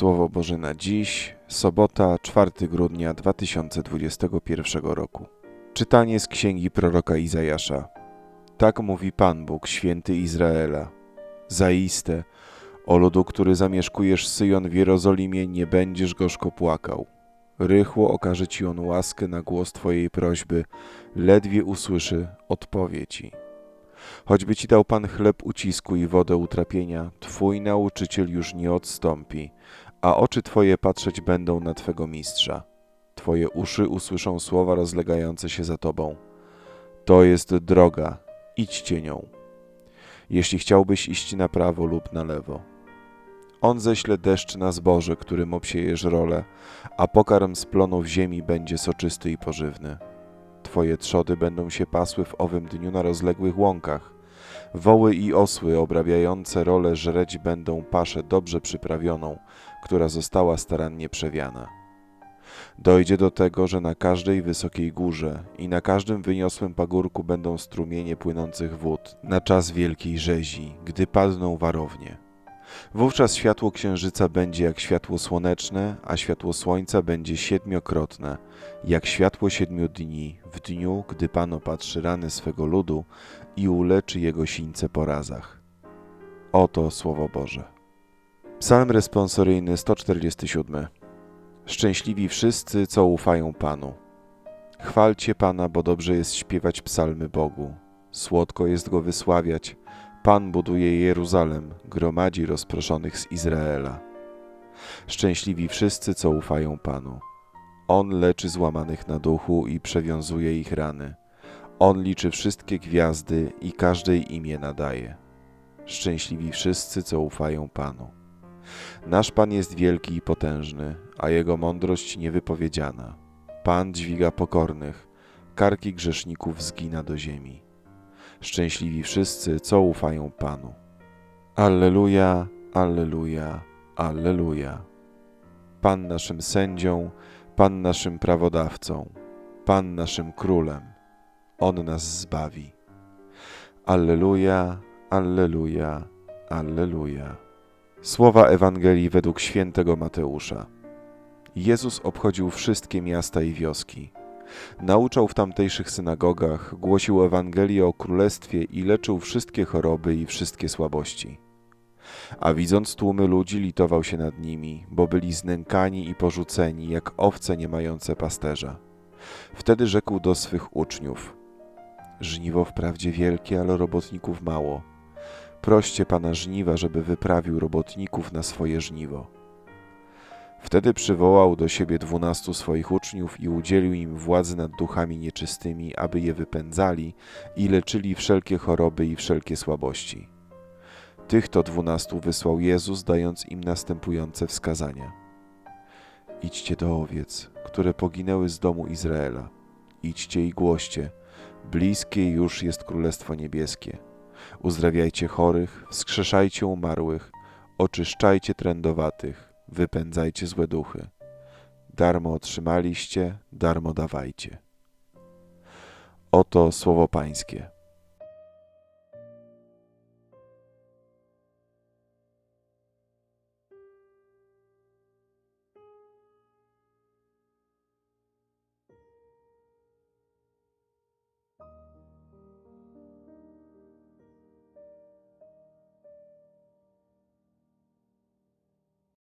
Słowo Boże na dziś, sobota, 4 grudnia 2021 roku. Czytanie z księgi proroka Izajasza. Tak mówi Pan Bóg, święty Izraela. Zaiste, o ludu, który zamieszkujesz Syjon w Jerozolimie, nie będziesz gorzko płakał. Rychło okaże ci on łaskę na głos twojej prośby, ledwie usłyszy, odpowie ci. Choćby ci dał Pan chleb ucisku i wodę utrapienia, Twój nauczyciel już nie odstąpi, a oczy Twoje patrzeć będą na Twego mistrza. Twoje uszy usłyszą słowa rozlegające się za Tobą. To jest droga, idźcie nią. Jeśli chciałbyś iść na prawo lub na lewo. On ześle deszcz na zboże, którym obsiejesz rolę, a pokarm z plonów ziemi będzie soczysty i pożywny. Twoje trzody będą się pasły w owym dniu na rozległych łąkach. Woły i osły obrabiające rolę żreć będą paszę dobrze przyprawioną, która została starannie przewiana. Dojdzie do tego, że na każdej wysokiej górze i na każdym wyniosłym pagórku będą strumienie płynących wód na czas wielkiej rzezi, gdy padną warownie. Wówczas światło księżyca będzie jak światło słoneczne, a światło słońca będzie siedmiokrotne, jak światło siedmiu dni, w dniu, gdy Pan opatrzy rany swego ludu i uleczy jego sińce po razach. Oto Słowo Boże. Psalm responsoryjny 147. Szczęśliwi wszyscy, co ufają Panu. Chwalcie Pana, bo dobrze jest śpiewać psalmy Bogu. Słodko jest Go wysławiać. Pan buduje Jeruzalem, gromadzi rozproszonych z Izraela. Szczęśliwi wszyscy, co ufają Panu. On leczy złamanych na duchu i przewiązuje ich rany. On liczy wszystkie gwiazdy i każdej imię nadaje. Szczęśliwi wszyscy, co ufają Panu. Nasz Pan jest wielki i potężny, a Jego mądrość niewypowiedziana. Pan dźwiga pokornych, karki grzeszników zgina do ziemi. Szczęśliwi wszyscy, co ufają Panu. Alleluja, alleluja, alleluja. Pan naszym sędzią, Pan naszym prawodawcą, Pan naszym królem. On nas zbawi. Alleluja, alleluja, alleluja. Słowa Ewangelii według świętego Mateusza. Jezus obchodził wszystkie miasta i wioski. Nauczał w tamtejszych synagogach, głosił Ewangelię o królestwie i leczył wszystkie choroby i wszystkie słabości. A widząc tłumy ludzi, litował się nad nimi, bo byli znękani i porzuceni, jak owce nie mające pasterza. Wtedy rzekł do swych uczniów: Żniwo wprawdzie wielkie, ale robotników mało. Proście pana żniwa, żeby wyprawił robotników na swoje żniwo. Wtedy przywołał do siebie dwunastu swoich uczniów i udzielił im władzy nad duchami nieczystymi, aby je wypędzali i leczyli wszelkie choroby i wszelkie słabości. Tych to dwunastu wysłał Jezus, dając im następujące wskazania. Idźcie do owiec, które poginęły z domu Izraela. Idźcie i głoście, bliskie już jest Królestwo Niebieskie. Uzdrawiajcie chorych, wskrzeszajcie umarłych, oczyszczajcie trędowatych, wypędzajcie złe duchy. Darmo otrzymaliście, darmo dawajcie. Oto słowo Pańskie.